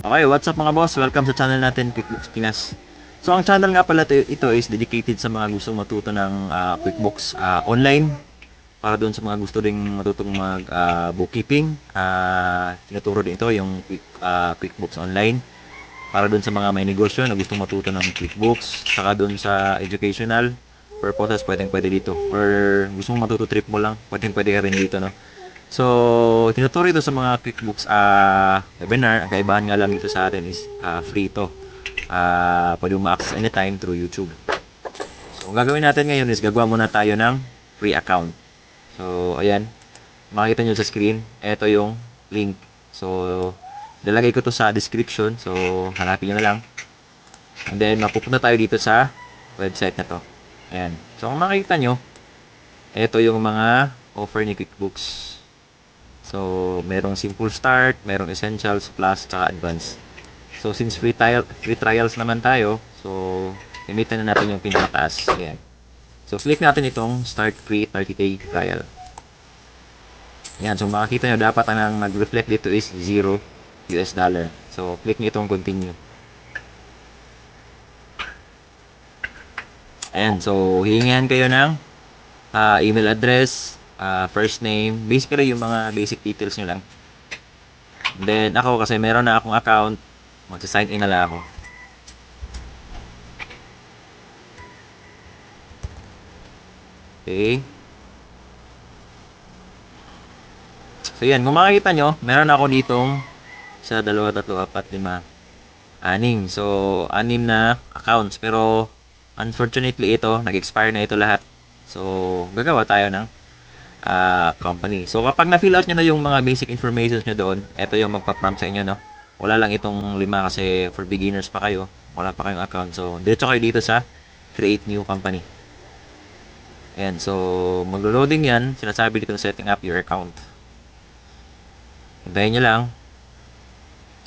Okay, what's up mga boss? Welcome sa channel natin, QuickBooks Pinas. So, ang channel nga pala to- ito is dedicated sa mga gustong matuto ng ah, QuickBooks ah, online. Para doon sa mga gusto ring matutong mag ah, bookkeeping. Ah, tinuturo din ito yung quick, ah, QuickBooks online. Para doon sa mga may negosyo na gustong matuto ng QuickBooks. Saka doon sa educational purposes, pwedeng pwede dito. Or gusto mong matuto trip mo lang, pwedeng pwede ka rin dito, no? So, tinuturo ito sa mga QuickBooks ah webinar. Ang kaibahan nga lang dito sa atin is ah, free to. Ah, pwede mo ma-access anytime through YouTube. So, ang gagawin natin ngayon is gagawa muna tayo ng free account. So, ayan. Makikita nyo sa screen. Ito yung link. So, lalagay ko to sa description. So, hanapin nyo na lang. And then, mapupunta tayo dito sa website na to. Ayan. So, kung makikita nyo, ito yung mga offer ni QuickBooks. So, merong simple start, merong essentials, plus, tsaka advanced. So, since free, trial, free trials naman tayo, so, gamitin na natin yung pinakataas. Ayan. So, click natin itong start free 30-day trial. Ayan. So, makikita nyo, dapat ang mag-reflect dito is 0 US dollar. So, click nyo itong continue. Ayan. So, hihingihan kayo ng ah, email address, ah, first name, basically yung mga basic details nyo lang. And then, ako kasi meron na akong account, magsa-sign in na lang ako. Okay. So, yan. Kung makikita nyo, meron ako ditong sa dalawa, tatlo, apat, lima, anim. So, anim na accounts. Pero, unfortunately, ito, nag-expire na ito lahat. So, gagawa tayo ng ah, company. So, kapag na-fill out nyo na yung mga basic information nyo doon, ito yung magpa-prompt sa inyo, no? Wala lang itong lima kasi for beginners pa kayo. Wala pa kayong account. So, diretso kayo dito sa create new company. Ayan. So, maglo-loading yan. Sinasabi dito setting up your account. Hintayin nyo lang.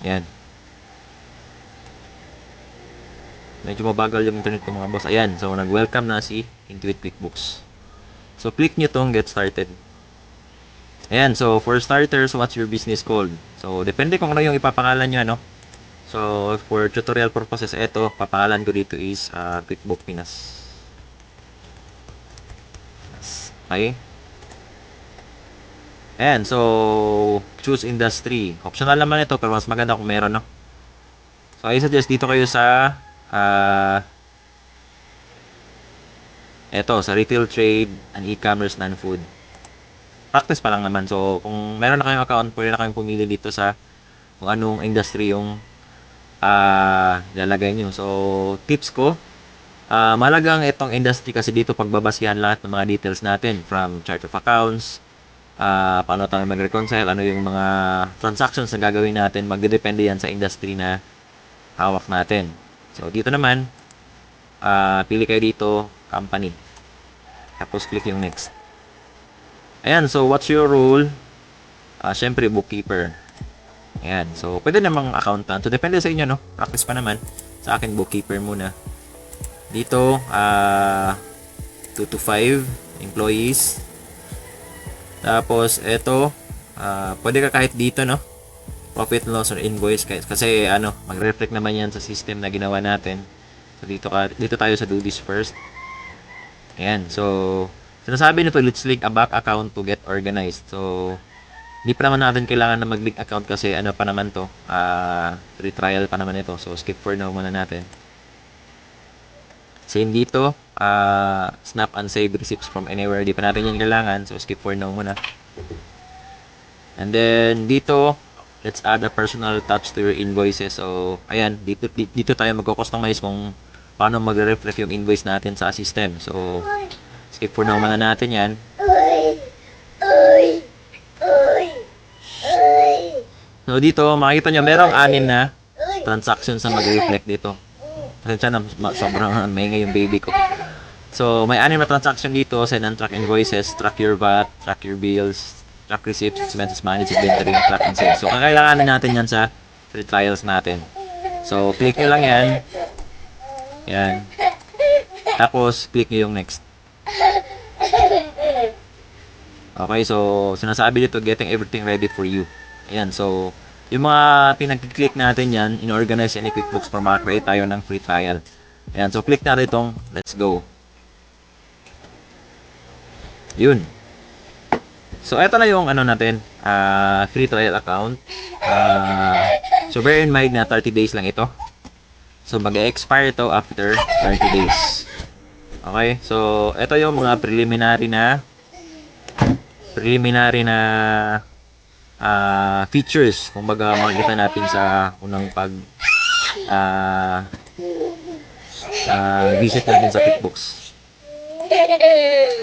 Ayan. Medyo mabagal yung internet ko mga boss. Ayan. So, nag-welcome na si Intuit QuickBooks. So, click nyo tong get started. Ayan. So, for starters, what's your business called? So, depende kung ano yung ipapangalan nyo, ano. So, for tutorial purposes, eto, papangalan ko dito is uh, QuickBook Pinas. Okay. Ayan. So, choose industry. Optional naman ito, pero mas maganda kung meron, no? So, I suggest dito kayo sa ah eto, sa retail trade and e-commerce non-food. Practice pa lang naman. So, kung meron na kayong account, pwede na kayong pumili dito sa kung anong industry yung ah lalagay nyo. So, tips ko, ah mahalagang itong industry kasi dito pagbabasihan lahat ng mga details natin from chart of accounts, ah paano tayo mag-reconcile, ano yung mga transactions na gagawin natin, magdedepende yan sa industry na hawak natin. So, dito naman, ah pili kayo dito, company. Tapos, click yung next. Ayan, so what's your role? Ah, syempre, bookkeeper. Ayan, so pwede namang accountant. So, depende sa inyo, no? Practice pa naman. Sa akin, bookkeeper muna. Dito, ah 2 to 5 employees. Tapos, eto, ah pwede ka kahit dito, no? Profit loss or invoice kasi, kasi ano, magre-reflect naman yan sa system na ginawa natin. So dito ka dito tayo sa do this first. Ayan. So sinasabi nito let's link a back account to get organized. So hindi pa naman natin kailangan na mag-link account kasi ano pa naman to, ah free trial pa naman ito. So skip for now muna natin. Same dito, ah snap and save receipts from anywhere. Di pa natin yan kailangan. So skip for now muna. And then dito, let's add a personal touch to your invoices. So, ayan, dito dito, tayo magko-customize kung paano magre-reflect yung invoice natin sa system. So, skip for now muna natin 'yan. So, dito makikita nyo merong anim na transactions na mag-reflect dito. Pasensya na, sobrang maingay yung baby ko. So, may anim na transaction dito, send and track invoices, track your VAT, track your bills, track receipts, expenses managed, inventory, track and sales. So, kakailanganin natin yan sa trials natin. So, click nyo lang yan. Yan. Tapos, click nyo yung next. Okay, so, sinasabi dito, getting everything ready for you. Ayan, so, yung mga pinag-click natin yan, in-organize yan ni QuickBooks para makakreate tayo ng free trial. Ayan, so click natin itong let's go. Yun. So, ito na yung ano natin, ah, free trial account. Ah, so, bear in mind na 30 days lang ito. So, mag-expire ito after 30 days. Okay? So, ito yung mga preliminary na preliminary na ah, features. Kung baga makikita natin sa unang pag ah, ah, visit natin sa QuickBooks.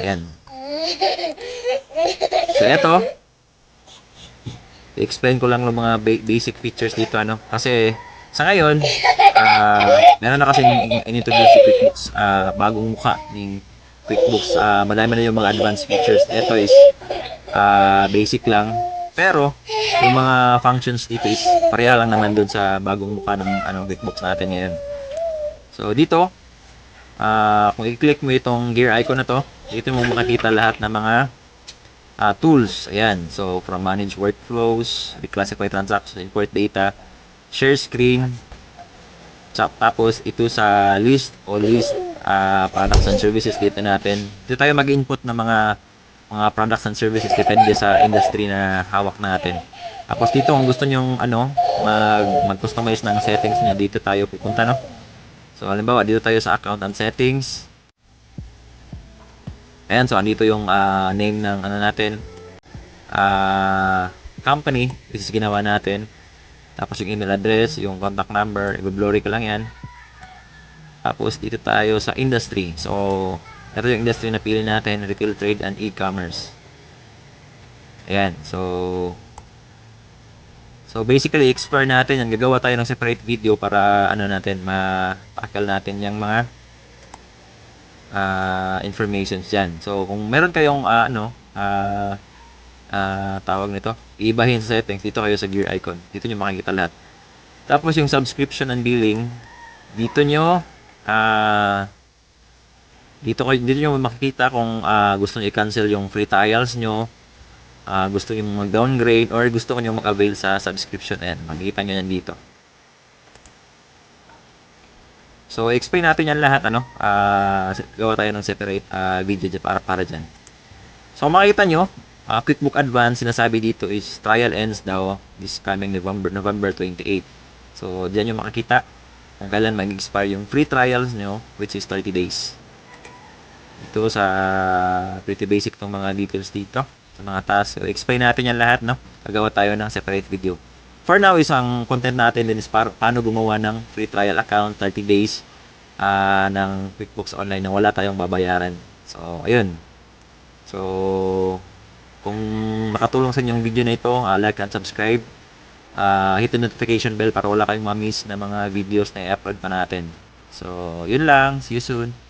Ayan. So, eto. I-explain ko lang ng mga ba- basic features dito, ano. Kasi, sa ngayon, ah meron na kasi in-introduce si QuickBooks, ah bagong mukha ng QuickBooks. ah madami na yung mga advanced features. Ito is ah basic lang. Pero, yung mga functions dito is pareha lang naman dun sa bagong mukha ng ano, QuickBooks natin ngayon. So, dito, ah kung i-click mo itong gear icon na to, dito mo makikita lahat ng mga ah, tools. Ayan. So, from manage workflows, reclassify transactions, import data, share screen, tapos ito sa list o list ah, products and services dito natin. Dito tayo mag-input ng mga mga products and services depende sa industry na hawak natin. Tapos dito kung gusto niyo ano, mag mag-customize ng settings niya, dito tayo pupunta no. So halimbawa dito tayo sa account and settings. Ayan, so andito yung ah, name ng ano natin. ah company, this is ginawa natin. Tapos yung email address, yung contact number, i-blurry ko lang yan. Tapos dito tayo sa industry. So, ito yung industry na pili natin, retail trade and e-commerce. Ayan. So, so basically, explore natin yan. Gagawa tayo ng separate video para ano natin, ma-tackle natin yung mga ah informations dyan. So, kung meron kayong ah, ano, ah ah tawag nito, iibahin sa settings, dito kayo sa gear icon. Dito nyo makikita lahat. Tapos yung subscription and billing, dito nyo, ah dito kayo dito nyo makikita kung ah, gusto niyo i-cancel yung free trials nyo, ah gusto niyo mag-downgrade or gusto niyo mag-avail sa subscription. Ayan, makikita nyo yan dito. So, explain natin yan lahat, ano, ah gawa tayo ng separate ah, video dyan para, para dyan. So, makikita nyo, ah, QuickBook Advance, sinasabi dito is trial ends daw this coming November, November 28. So, diyan yung makikita kung kailan mag-expire yung free trials nyo, which is 30 days. Ito sa pretty basic tong mga details dito. Sa mga tasks. Explain natin yan lahat, no? Gagawa tayo ng separate video. For now, isang content natin din is para, paano gumawa ng free trial account 30 days ah, ng QuickBooks Online na wala tayong babayaran. So, ayun. So, kung nakatulong sa inyo yung video na ito, ah, like and subscribe. Ah, hit the notification bell para wala kayong ma-miss na mga videos na i-upload pa natin. So, yun lang. See you soon.